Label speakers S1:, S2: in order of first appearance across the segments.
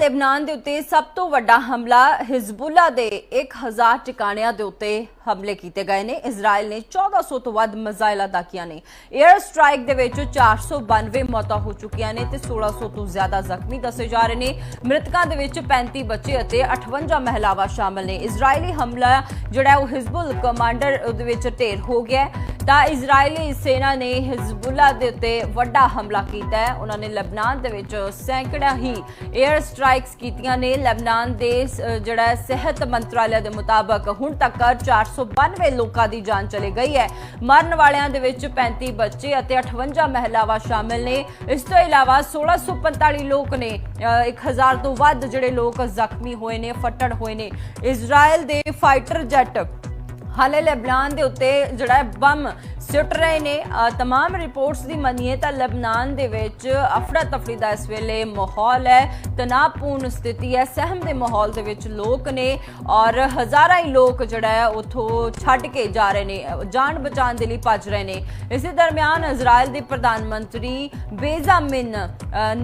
S1: Lebanon ਦੇ ਉੱਤੇ ਸਭ ਤੋਂ ਵੱਡਾ ਹਮਲਾ ਹਿਜ਼ਬੁੱਲਾ ਦੇ 1000 ਟਿਕਾਣਿਆਂ ਦੇ ਉੱਤੇ ਹਮਲੇ ਕੀਤੇ ਗਏ ਨੇ। ਇਜ਼ਰਾਈਲ ਨੇ 1400 ਤੋਂ ਵੱਧ ਮਿਜ਼ਾਈਲਾਂ ਦਾਗੀਆਂ ਨੇ। 에ਅਰ ਸਟ੍ਰਾਈਕ ਦੇ ਵਿੱਚ 492 ਮੌਤਾਂ ਹੋ ਚੁੱਕੀਆਂ ਨੇ ਤੇ 1600 ਤੋਂ ਜ਼ਿਆਦਾ ਜ਼ਖਮੀ ਦੱਸੇ ਜਾ ਰਹੇ ਨੇ। ਮ੍ਰਿਤਕਾਂ ਦੇ ਵਿੱਚ 35 ਬੱਚੇ ਅਤੇ 58 ਮਹਿਲਾਵਾਂ ਸ਼ਾਮਲ ਨੇ। ਇਜ਼ਰਾਈਲੀ ਹਮਲਾ ਜਿਹੜਾ ਉਹ ਹਿਜ਼ਬੁਲ ਕਮਾਂਡਰ ਦੇ ਵਿੱਚ ਢੇਰ ਹੋ ਗਿਆ ਤਾਂ ਇਜ਼ਰਾਈਲੀ ਸੈਨਾ ਨੇ ਹਿਜ਼ਬੁੱਲਾ ਦੇ ਉੱਤੇ ਵੱਡਾ ਹਮਲਾ ਕੀਤਾ ਹੈ। ਉਹਨਾਂ ਨੇ ਲੈਬਨਾਨ ਦੇ ਵਿੱਚ ਸੈਂਕੜਾ ਹੀ 에ਅਰ ਸਟ੍ਰਾਈਕਸ ਕੀਤੀਆਂ ਨੇ। ਲੈਬਨਾਨ ਦੇ ਜਿਹੜਾ ਸਿਹਤ ਮੰਤਰਾਲੇ ਦੇ ਮੁਤਾਬਕ ਹੁਣ ਤੱਕ 492 ਲੋਕਾਂ ਦੀ ਜਾਨ ਚਲੀ ਗਈ ਹੈ। ਮਰਨ ਵਾਲਿਆਂ ਦੇ ਵਿੱਚ 35 ਬੱਚੇ ਅਤੇ 58 ਮਹਿਲਾਵਾਂ ਸ਼ਾਮਿਲ ਨੇ। ਇਸ ਤੋਂ ਇਲਾਵਾ 1645 ਲੋਕ ਨੇ ਅ, 1000 ਤੋਂ ਵੱਧ ਜਿਹੜੇ ਲੋਕ ਜ਼ਖਮੀ ਹੋਏ ਨੇ ਫੱਟੜ ਹੋਏ ਨੇ। ਇਜ਼ਰਾਈਲ ਦੇ ਫਾਈਟਰ ਜੈਟ ਹਾਲੇ ਲੈਬਨਾਨ ਦੇ ਉੱਤੇ ਜਿਹੜਾ ਹੈ ਬੰਮ ਸੁੱਟ ਰਹੇ ਨੇ। ਅ, ਤਮਾਮ ਰਿਪੋਰਟਸ ਦੀ ਮੰਨੀਏ ਤਾਂ ਲੈਬਨਾਨ ਦੇ ਵਿੱਚ ਅਫੜਾ ਤਫੜੀ ਦਾ ਇਸ ਵੇਲੇ ਮਾਹੌਲ ਹੈ। ਤਣਾਅਪੂਰਨ ਸਥਿਤੀ ਹੈ। ਸਹਿਮ ਦੇ ਮਾਹੌਲ ਦੇ ਵਿੱਚ ਲੋਕ ਨੇ ਔਰ ਹਜ਼ਾਰਾਂ ਹੀ ਲੋਕ ਜਿਹੜਾ ਹੈ ਉਥੋਂ ਛੱਡ ਕੇ ਜਾ ਰਹੇ ਨੇ। ਅ, ਜਾਨ ਬਚਾਉਣ ਦੇ ਲਈ ਭੱਜ ਰਹੇ ਨੇ। ਇਸੇ ਦਰਮਿਆਨ ਇਜ਼ਰਾਈਲ ਦੇ ਪ੍ਰਧਾਨ ਮੰਤਰੀ ਬੇਜ਼ਾਮਿਨ ਅ,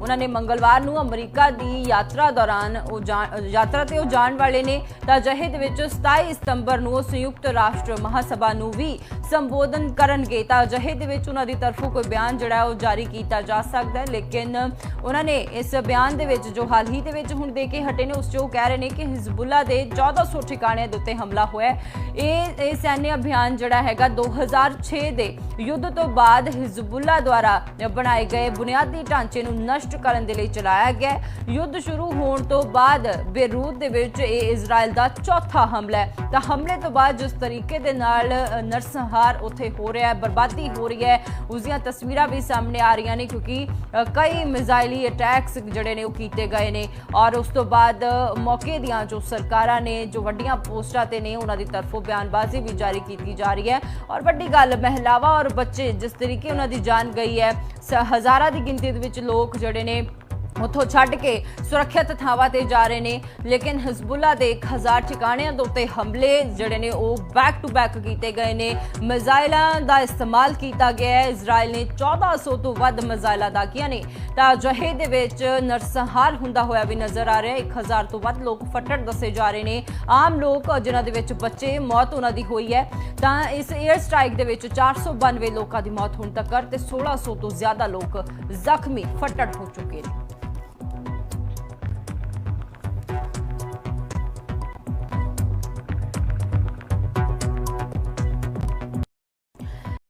S1: ਉਹਨਾਂ ਨੇ ਮੰਗਲਵਾਰ ਨੂੰ ਅਮਰੀਕਾ ਦੀ ਯਾਤਰਾ ਦੌਰਾਨ ਉਹ ਜਾ- ਯਾਤਰਾ ਤੇ ਉਹ ਜਾਣ ਵਾਲੇ ਨੇ। ਤਾਂ ਅਜਿਹੇ ਦੇ ਵਿੱਚ 27 ਸਤੰਬਰ ਨੂੰ ਸੰਯੁਕਤ ਰਾਸ਼ਟਰ ਮਹਾਸਭਾ ਨੂੰ ਵੀ ਸੰਬੋਧਨ ਕਰਨਗੇ ਤਾਂ ਅਜਿਹੇ ਦੇ ਵਿੱਚ ਉਹਨਾਂ ਦੀ ਤਰਫੋਂ ਕੋਈ ਬਿਆਨ ਜਿਹੜਾ ਉਹ ਜਾਰੀ ਕੀਤਾ ਜਾ ਸਕਦਾ ਹੈ। ਲੇਕਿਨ ਉਹਨਾਂ ਨੇ ਇਸ ਬਿਆਨ ਦੇ ਵਿੱਚ ਜੋ ਹਾਲ ਹੀ ਦੇ ਵਿੱਚ ਹੁਣ ਦੇ ਕੇ ਹਟੇ ਨੇ, ਉਸ 'ਚ ਉਹ ਕਹਿ ਰਹੇ ਨੇ ਕਿ ਹਿਜ਼ਬੁੱਲਾ ਦੇ 1400 ਠਿਕਾਣਿਆਂ ਦੇ ਉੱਤੇ ਹਮਲਾ ਹੋਇਆ ਇਹ ਇਹ ਸੈਨਿਕ ਅਭਿਆਨ ਜਿਹੜਾ ਹੈਗਾ 2006 ਦੇ ਯੁੱਧ ਤੋਂ ਬਾਅਦ ਹਿਜ਼ਬੁੱਲਾ ਦੁਆਰਾ ਬਣਾਏ ਗਏ ਬੁਨਿਆਦੀ ਢਾਂਚੇ ਨੂੰ ਨਸ਼ਟ ਕਰਨ ਦੇ ਲਈ ਚਲਾਇਆ ਗਿਆ ਯੁੱਧ ਸ਼ੁਰੂ ਹੋਣ ਤੋਂ ਬਾਅਦ ਬੇਰੂਤ ਦੇ ਵਿੱਚ ਇਹ ਇਜ਼ਰਾਈਲ ਦਾ ਚੌਥਾ ਹਮਲਾ ਹੈ। ਤਾਂ ਹਮਲੇ ਤੋਂ ਬਾਅਦ ਜਿਸ ਤਰੀਕੇ ਦੇ ਨਾਲ ਨਰਸ ਸੰਹਾਰ ਉੱਥੇ ਹੋ ਰਿਹਾ ਹੈ, ਬਰਬਾਦੀ ਹੋ ਰਹੀ ਹੈ। ਉਸ ਦੀਆਂ ਤਸਵੀਰਾਂ ਵੀ ਸਾਹਮਣੇ ਆ ਰਹੀਆਂ ਨੇ ਕਿਉਂਕਿ ਕਈ ਮਿਜ਼ਾਈਲੀ ਅਟੈਕਸ ਜਿਹੜੇ ਨੇ ਉਹ ਕੀਤੇ ਗਏ ਨੇ ਔਰ ਉਸ ਤੋਂ ਬਾਅਦ ਮੌਕੇ ਦੀਆਂ ਜੋ ਸਰਕਾਰਾਂ ਨੇ, ਜੋ ਵੱਡੀਆਂ ਪੋਸਟਾਂ ਤੇ ਨੇ, ਉਹਨਾਂ ਦੀ ਤਰਫੋਂ ਬਿਆਨਬਾਜ਼ੀ ਵੀ ਜਾਰੀ ਕੀਤੀ ਜਾ ਰਹੀ ਹੈ। ਔਰ ਵੱਡੀ ਗੱਲ, ਮਹਿਲਾਵਾਂ ਔਰ ਬੱਚੇ ਜਿਸ ਤਰੀਕੇ ਉਹਨਾਂ ਦੀ ਜਾਨ ਗਈ ਹੈ, ਸ- ਹਜ਼ਾਰਾਂ ਦੀ ਗਿਣਤੀ ਦੇ ਵਿੱਚ ਲੋਕ ਜਿਹੜੇ ਨੇ ਉੱਥੋਂ ਛੱਡ ਕੇ ਸੁਰੱਖਿਅਤ ਥਾਵਾਂ ਤੇ ਜਾ ਰਹੇ ਨੇ। ਲੇਕਿਨ ਹਜ਼ਬੁੱਲਾ ਦੇ 1000 ਠਿਕਾਣਿਆਂ ਦੇ ਉੱਤੇ ਹਮਲੇ ਜਿਹੜੇ ਨੇ, ਉਹ ਬੈਕ ਟੂ ਬੈਕ ਕੀਤੇ ਗਏ ਨੇ। ਮਿਜ਼ਾਈਲਾਂ ਦਾ ਇਸਤੇਮਾਲ ਕੀਤਾ ਗਿਆ ਹੈ। ਇਜ਼ਰਾਈਲ ਨੇ 1400 ਤੋਂ ਵੱਧ ਮਿਜ਼ਾਈਲਾਂ ਦਾਗੀਆਂ ਨੇ। ਤਾਂ ਜਹੇ ਦੇ ਵਿੱਚ ਨਰਸੰਹਾਰ ਹੁੰਦਾ ਹੋਇਆ ਵੀ ਨਜ਼ਰ ਆ ਰਿਹਾ ਹੈ। 1000 ਤੋਂ ਵੱਧ ਲੋਕ ਫੱਟੜ ਦੱਸੇ ਜਾ ਰਹੇ ਨੇ। ਆਮ ਲੋਕ ਜਿਨ੍ਹਾਂ ਦੇ ਵਿੱਚ ਬੱਚੇ, ਮੌਤ ਉਹਨਾਂ ਦੀ ਹੋਈ ਹੈ। ਤਾਂ ਇਸ 에ਅਰ ਸਟ੍ਰਾਈਕ ਦੇ ਵਿੱਚ 492 ਲੋਕਾਂ ਦੀ ਮੌਤ ਹੋਣ ਤੱਕ ਤੇ 1600 ਤੋਂ ਜ਼ਿਆਦਾ ਲੋਕ ਜ਼ਖਮੀ, ਫੱਟੜ ਹੋ ਚੁੱਕੇ ਨੇ।